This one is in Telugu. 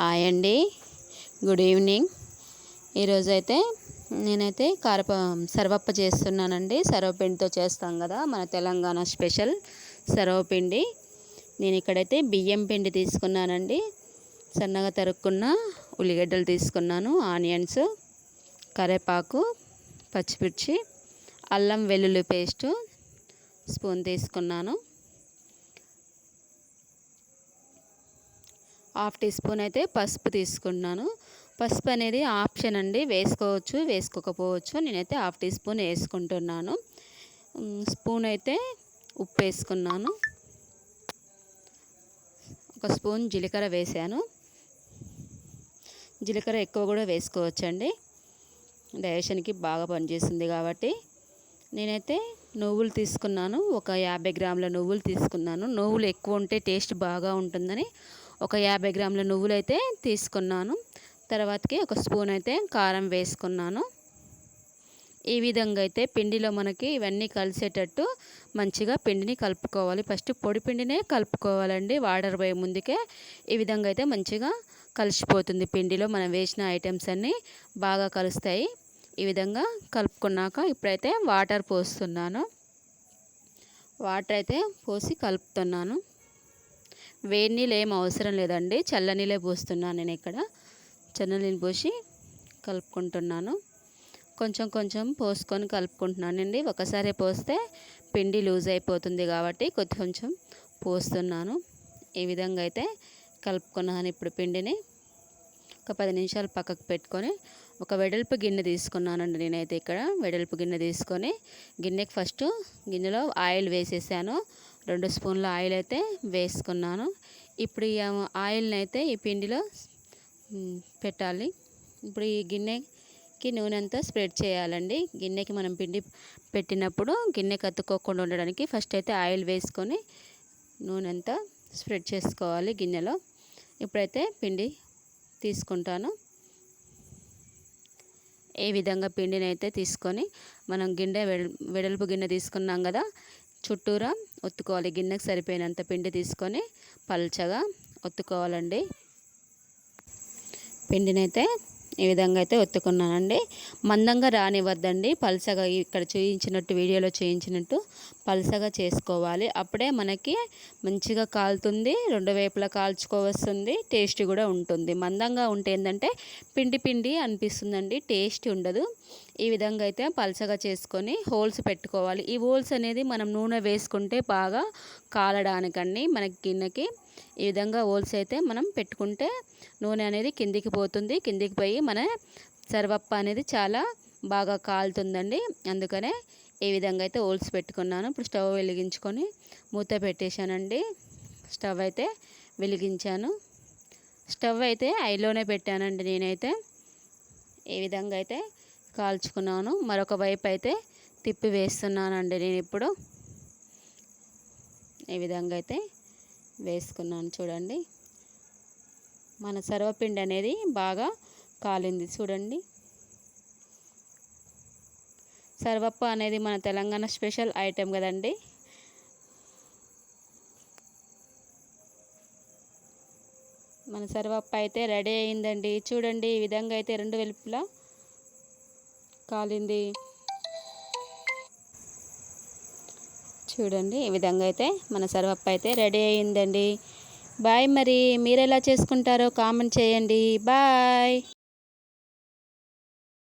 హాయ్ అండి. Good evening. ఈరోజు అయితే నేనైతే కారప సర్వప్ప చేస్తున్నానండి. సర్వపిండితో చేస్తాం కదా మన తెలంగాణ స్పెషల్ సర్వపిండి నేను ఇక్కడైతే బియ్యం పిండి తీసుకున్నానండి. సన్నగా తరుక్కున్న ఉల్లిగడ్డలు తీసుకున్నాను ఆనియన్స్ కరివేపాకు పచ్చిమిర్చి అల్లం వెల్లుల్లి పేస్టు స్పూన్ తీసుకున్నాను. హాఫ్ టీ స్పూన్ అయితే పసుపు తీసుకున్నాను. పసుపు అనేది ఆప్షన్ అండి. వేసుకోవచ్చు వేసుకోకపోవచ్చు. నేనైతే హాఫ్ టీ స్పూన్ వేసుకుంటున్నాను. స్పూన్ అయితే ఉప్పు వేసుకున్నాను. ఒక స్పూన్ జీలకర్ర వేసాను. జీలకర్ర ఎక్కువ కూడా వేసుకోవచ్చండి. డైజెషన్కి బాగా పనిచేస్తుంది కాబట్టి. నేనైతే నువ్వులు తీసుకున్నాను. ఒక యాభై గ్రాముల నువ్వులు తీసుకున్నాను. నువ్వులు ఎక్కువ ఉంటే టేస్ట్ బాగా ఉంటుందని ఒక యాభై గ్రాముల నువ్వులు అయితే తీసుకున్నాను. తర్వాతకి ఒక స్పూన్ అయితే కారం వేసుకున్నాను. ఈ విధంగా అయితే పిండిలో మనకి ఇవన్నీ కలిసేటట్టు మంచిగా పిండిని కలుపుకోవాలి. ఫస్ట్ పొడి పిండినే కలుపుకోవాలండి. వాటర్ పోయే ముందుకే ఈ విధంగా అయితే మంచిగా కలిసిపోతుంది పిండిలో. మనం వేసిన ఐటమ్స్ అన్నీ బాగా కలుస్తాయి. ఈ విధంగా కలుపుకున్నాక ఇప్పుడైతే వాటర్ పోస్తున్నాను. వాటర్ అయితే పోసి కలుపుతున్నాను. వేడి నీళ్ళు ఏం అవసరం లేదండి. చల్ల నీళ్ళే పోస్తున్నాను నేను ఇక్కడ. చల్ల నీళ్ళు పోసి కలుపుకుంటున్నాను. కొంచెం కొంచెం పోసుకొని కలుపుకుంటున్నానండి ఒకసారి పోస్తే పిండి లూజ్ అయిపోతుంది కాబట్టి కొద్ది కొంచెం పోస్తున్నాను. ఈ విధంగా అయితే కలుపుకున్నాను ఇప్పుడు పిండిని. ఒక పది నిమిషాలు పక్కకు పెట్టుకొని ఒక వెడల్పు గిన్నె తీసుకున్నానండి నేనైతే ఇక్కడ. వెడల్పు గిన్నె తీసుకొని గిన్నెకి ఫస్ట్ గిన్నెలో ఆయిల్ వేసేసాను. రెండు స్పూన్ల ఆయిల్ అయితే వేసుకున్నాను. ఇప్పుడు ఈ ఆయిల్ని అయితే ఈ పిండిలో పెట్టాలి. ఇప్పుడు ఈ గిన్నెకి నూనె అంతా స్ప్రెడ్ చేయాలండి. గిన్నెకి మనం పిండి పెట్టినప్పుడు గిన్నె కత్తుకోకుండా ఉండడానికి ఫస్ట్ అయితే ఆయిల్ వేసుకొని నూనె అంతా స్ప్రెడ్ చేసుకోవాలి గిన్నెలో. ఇప్పుడైతే పిండి తీసుకుంటాను. ఏ విధంగా పిండిని అయితే తీసుకొని మనం గిన్నె వెడల్పు గిన్నె తీసుకున్నాం కదా చుట్టూరా ఒత్తుకోవాలి. గిన్నెకి సరిపోయినంత పిండి తీసుకొని పల్చగా ఒత్తుకోవాలండి. పిండినైతే ఈ విధంగా అయితే ఒత్తుకున్నానండి. మందంగా రానివ్వద్దండి. పలసగా ఇక్కడ చూయించినట్టు వీడియోలో చూయించినట్టు పలసగా చేసుకోవాలి. అప్పుడే మనకి మంచిగా కాలుతుంది రెండు వైపులా కాల్చుకోవస్తుంది టేస్ట్ కూడా ఉంటుంది. మందంగా ఉంటే ఏంటంటే పిండి పిండి అనిపిస్తుందండి టేస్ట్ ఉండదు. ఈ విధంగా అయితే పలసగా చేసుకొని హోల్స్ పెట్టుకోవాలి. ఈ హోల్స్ అనేది మనం నూనె వేసుకుంటే బాగా కాలడానికండి మనకి గిన్నెకి ఈ విధంగా హోల్స్ అయితే మనం పెట్టుకుంటే నూనె అనేది కిందికి పోతుంది. కిందికి పోయి మన సర్వప్ప అనేది చాలా బాగా కాలుతుందండి. అందుకనే ఈ విధంగా అయితే హోల్స్ పెట్టుకున్నాను. ఇప్పుడు స్టవ్ వెలిగించుకొని మూత పెట్టేశానండి. స్టవ్ అయితే వెలిగించాను. స్టవ్ అయితే ఐలోనే పెట్టానండి నేనైతే. ఈ విధంగా అయితే కాల్చుకున్నాను. మరొక వైపు అయితే తిప్పి వేస్తున్నానండి నేను ఇప్పుడు. ఈ విధంగా అయితే వేసుకున్నాను చూడండి. మన సర్వపిండి అనేది బాగా కాలింది చూడండి. సర్వప్ప అనేది మన తెలంగాణ స్పెషల్ ఐటెం కదండి. మన సర్వప్ప అయితే రెడీ అయిందండి. చూడండి ఈ విధంగా అయితే రెండు వెలుపులా కాలింది. చూడండి. ఈ విధంగా అయితే మన సర్వప్ప అయితే రెడీ అయిందండి బాయ్ మరి మీరు ఎలా చేసుకుంటారో కామెంట్ చేయండి. బాయ్.